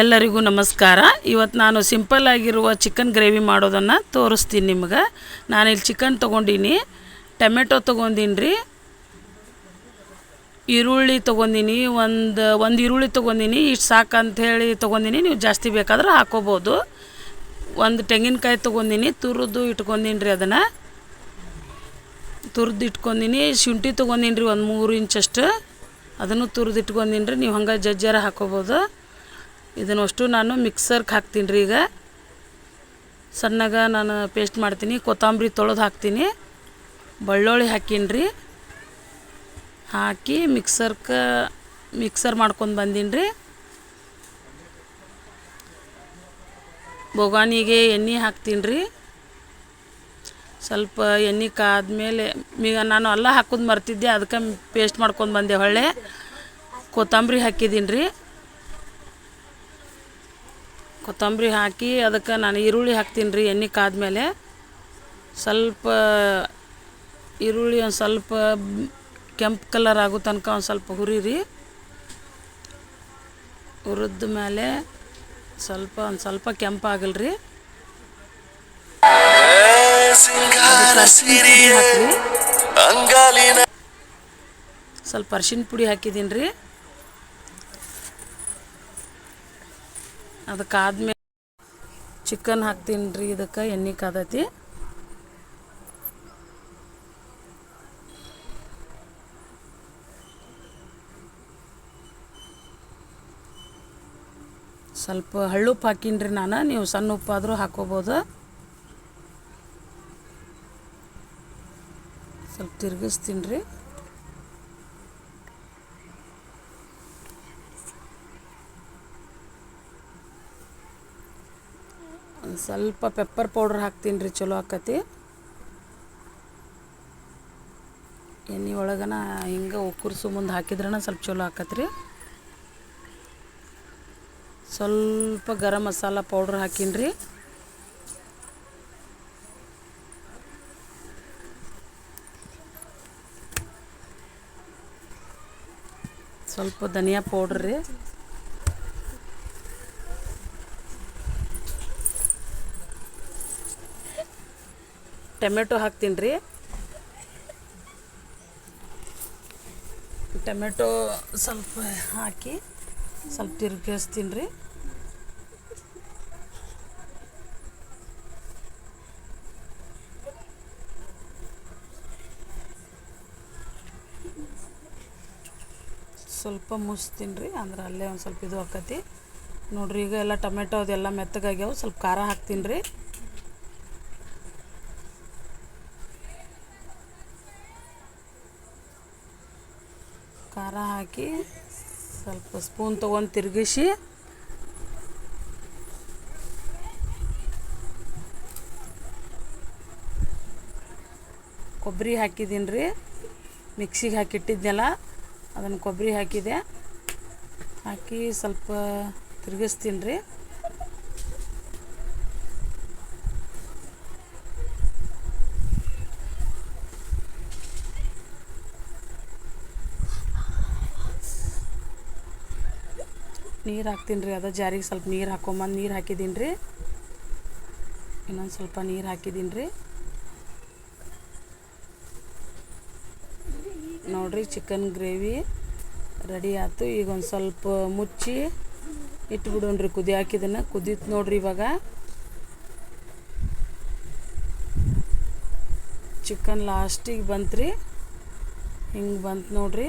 ಎಲ್ಲರಿಗೂ ನಮಸ್ಕಾರ. ಇವತ್ತು ನಾನು ಸಿಂಪಲ್ ಆಗಿರುವ ಚಿಕನ್ ಗ್ರೇವಿ ಮಾಡೋದನ್ನು ತೋರಿಸ್ತೀನಿ ನಿಮ್ಗೆ. ನಾನಿಲ್ಲಿ ಚಿಕನ್ ತೊಗೊಂಡೀನಿ, ಟೊಮೆಟೊ ತೊಗೊಂದೀನಿ ರೀ ಈರುಳ್ಳಿ ತೊಗೊಂಡೀನಿ, ಒಂದು ಒಂದು ಈರುಳ್ಳಿ ತೊಗೊಂಡೀನಿ, ಇಷ್ಟು ಸಾಕು ಹೇಳಿ ತೊಗೊಂಡೀನಿ, ನೀವು ಜಾಸ್ತಿ ಬೇಕಾದ್ರೆ ಹಾಕೋಬೋದು. ಒಂದು ತೆಂಗಿನಕಾಯಿ ತೊಗೊಂಡೀನಿ, ತುರಿದು ಇಟ್ಕೊಂಡೀನಿ ರೀ ಅದನ್ನು. ತುರಿದು ಇಟ್ಕೊಂಡೀನಿ, ಶುಂಠಿ ತೊಗೊಂಡೀನಿ ರೀ ಒಂದು ಮೂರು ಇಂಚಷ್ಟು ಅದನ್ನು ತುರಿದು ಇಟ್ಕೊಂಡೀನಿ ರೀ ನೀವು ಹಂಗೆ ಜಜ್ಜಾರ ಹಾಕೋಬೋದು. ಇದನ್ನಷ್ಟು ನಾನು ಮಿಕ್ಸರ್ಗೆ ಹಾಕ್ತೀನಿ ರೀ ಈಗ. ಸಣ್ಣಗೆ ನಾನು ಪೇಸ್ಟ್ ಮಾಡ್ತೀನಿ, ಕೊತ್ತಂಬರಿ ತೊಳೆದು ಹಾಕ್ತೀನಿ. ಬೆಳ್ಳುಳ್ಳಿ ಹಾಕೀನಿ ರೀ. ಹಾಕಿ ಮಿಕ್ಸರ್ಗೆ ಮಿಕ್ಸರ್ ಮಾಡ್ಕೊಂಡು ಬಂದೀನಿ ರೀ. ಬೊಗಾನಿಗೆ ಎಣ್ಣೆ ಹಾಕ್ತೀನಿ ರೀ. ಸ್ವಲ್ಪ ಎಣ್ಣೆ ಕಾದ್ಮೇಲೆ, ಈಗ ನಾನು ಅಲ್ಲ ಹಾಕೋದು ಮರ್ತಿದ್ದೆ, ಅದಕ್ಕೆ ಪೇಸ್ಟ್ ಮಾಡ್ಕೊಂಡು ಬಂದೆ, ಹೊಳ್ಳೆ. ಕೊತ್ತಂಬರಿ ಹಾಕಿದ್ದೀನಿ ರೀ. ಕೊತ್ತಂಬರಿ ಹಾಕಿ ಅದಕ್ಕೆ ನಾನು ಈರುಳ್ಳಿ ಹಾಕ್ತೀನಿ ರೀ ಎಣ್ಣೆ ಕಾದ್ಮೇಲೆ. ಸ್ವಲ್ಪ ಈರುಳ್ಳಿ ಒಂದು ಸ್ವಲ್ಪ ಕೆಂಪು ಕಲರ್ ಆಗೋ ತನಕ ಒಂದು ಸ್ವಲ್ಪ ಹುರಿರಿ ಹುರಿದ ಮೇಲೆ ಸ್ವಲ್ಪ ಒಂದು ಸ್ವಲ್ಪ ಕೆಂಪು ಆಗಲ್ರಿ ಸಿಂಗಾರ ಸಿರಿಯ ಅಂಗಾಲಿನ ಸ್ವಲ್ಪ ಅರ್ಶಿನ ಪುಡಿ ಹಾಕಿದ್ದೀನಿ ರೀ. ಅದಕ್ಕಾದ್ಮೇಲೆ ಚಿಕನ್ ಹಾಕ್ತೀನಿ ರೀ ಇದಕ್ಕೆ, ಎಣ್ಣೆ ಕಾದತಿ. ಸ್ವಲ್ಪ ಹಳ್ಳುಪ್ಪು ಹಾಕೀನಿ ರೀ ನಾನು, ನೀವು ಸಣ್ಣ ಉಪ್ಪಾದರೂ ಹಾಕೋಬೋದು ಸ್ವಲ್ಪ ತಿರ್ಗಿಸ್ತೀನಿ ರೀ. ಒಂದು ಸ್ವಲ್ಪ ಪೆಪ್ಪರ್ ಪೌಡ್ರ್ ಹಾಕ್ತೀನಿ ರೀ, ಚಲೋ ಆಕತಿ. ಎಣ್ಣೆ ಒಳಗನ ಹಿಂಗೆ ಉಕ್ಕುರ್ಸು ಮುಂದೆ ಹಾಕಿದ್ರನ ಸ್ವಲ್ಪ ಚಲೋ ಆಕತಿ ರೀ ಸ್ವಲ್ಪ ಗರಂ ಮಸಾಲ ಪೌಡ್ರ್ ಹಾಕೀನಿ ರೀ ಸ್ವಲ್ಪ ಧನಿಯಾ ಪೌಡ್ರ್ ರೀ. ಟೊಮೆಟೊ ಹಾಕ್ತೀನಿ ರೀ. ಟೊಮೆಟೊ ಸ್ವಲ್ಪ ಹಾಕಿ ಸ್ವಲ್ಪ ತಿರುಗಿಸ್ತೀನಿ ರೀ. ಸ್ವಲ್ಪ ಮುಚ್ತೀನಿ ರೀ, ಅಂದ್ರೆ ಅಲ್ಲೇ ಒಂದು ಸ್ವಲ್ಪ ಇದು ಆಕತಿ. ನೋಡ್ರಿ, ಈಗ ಎಲ್ಲ ಟೊಮೆಟೊ ಅದೆಲ್ಲ ಮೆತ್ತಗಾಗ್ಯಾವ, ಸ್ವಲ್ಪ ಖಾರ ಹಾಕ್ತೀನಿ ರೀ. ಖಾರ ಹಾಕಿ ಸ್ವಲ್ಪ ಸ್ಪೂನ್ ತೊಗೊಂಡು ತಿರುಗಿಸಿ ಕೊಬ್ಬರಿ ಹಾಕಿದ್ದೀನಿ ರೀ ಮಿಕ್ಸಿಗೆ ಹಾಕಿಟ್ಟಿದ್ನಲ್ಲ, ಅದನ್ನು ಕೊಬ್ಬರಿ ಹಾಕಿದೆ. ಹಾಕಿ ಸ್ವಲ್ಪ ತಿರುಗಿಸ್ತೀನಿ ರೀ ನೀರು ಹಾಕ್ತೀನಿ ರೀ, ಅದು ಜಾರಿಗೆ ಸ್ವಲ್ಪ ನೀರು ಹಾಕೊಂಬಂದು ನೀರು ಹಾಕಿದ್ದೀನಿ ರೀ. ಇನ್ನೊಂದು ಸ್ವಲ್ಪ ನೀರು ಹಾಕಿದ್ದೀನಿ ರೀ. ನೋಡಿರಿ ಚಿಕನ್ ಗ್ರೇವಿ ರೆಡಿ ಆಯ್ತು, ಈಗ ಒಂದು ಸ್ವಲ್ಪ ಮುಚ್ಚಿ ಇಟ್ಬಿಡೋಣ್ರಿ ಕುದಿ ಹಾಕಿದನ್ನು, ಕುದೀತು ನೋಡ್ರಿ ಇವಾಗ. ಚಿಕನ್ ಲಾಸ್ಟಿಗೆ ಬಂತು ರೀ ಹಿಂಗೆ ಬಂತು ನೋಡ್ರಿ.